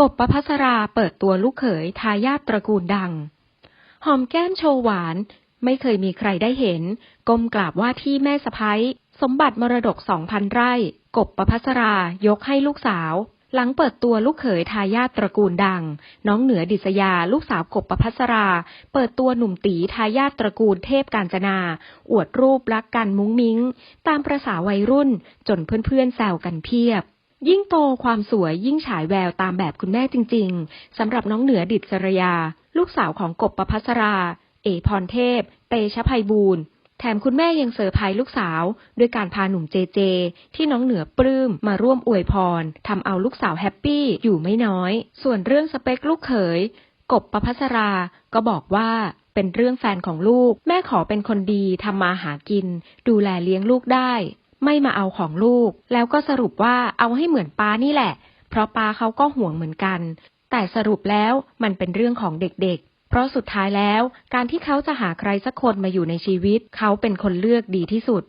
กบประพัสราเปิดตัวลูกเขยทายาทตระกูลดัง หอมแก้มโชว์หวาน ไม่เคยมีใครได้เห็น ก้มกราบว่าที่แม่สะพ้ยสมบัติมรดกสองพันไร่ กบประพัสรายกให้ลูกสาว หลังเปิดตัวลูกเขยทายาทตระกูลดัง น้องเหนือดิษยาลูกสาวกบประพัสรา เปิดตัวหนุ่มตีทายาทตระกูลเทพกาญจนา อวดรูปรักกันมุ้งมิ้ง ตามประษาวัยรุ่นจนเพื่อนๆแซวกันเพียบ ยิ่งโตความสวยยิ่งฉายแววตามแบบคุณแม่จริง ๆสำหรับน้องเหนือดิษรยา ลูกสาวของกบประพัสรา เอพรเทพ เตชะภัยบูรณ์แถมคุณแม่ยังเซอร์ไพรส์ลูกสาว ด้วยการพาหนุ่มเจเจ ที่น้องเหนือปลื้มมาร่วมอวยพรทำเอาลูกสาวแฮปปี้อยู่ไม่น้อย ส่วนเรื่องสเปคลูกเขย กบประพัสรา ก็บอกว่าเป็นเรื่องแฟนของลูก แม่ขอเป็นคนดีทำมาหากิน ดูแลเลี้ยงลูกได้ ไม่มาเอาของลูก แล้วก็สรุปว่าเอาให้เหมือนป้านี่แหละ เพราะป้าเขาก็ห่วงเหมือนกัน แต่สรุปแล้วมันเป็นเรื่องของเด็กๆ เพราะสุดท้ายแล้ว การที่เขาจะหาใครสักคนมาอยู่ในชีวิต เขาเป็นคนเลือกดีที่สุด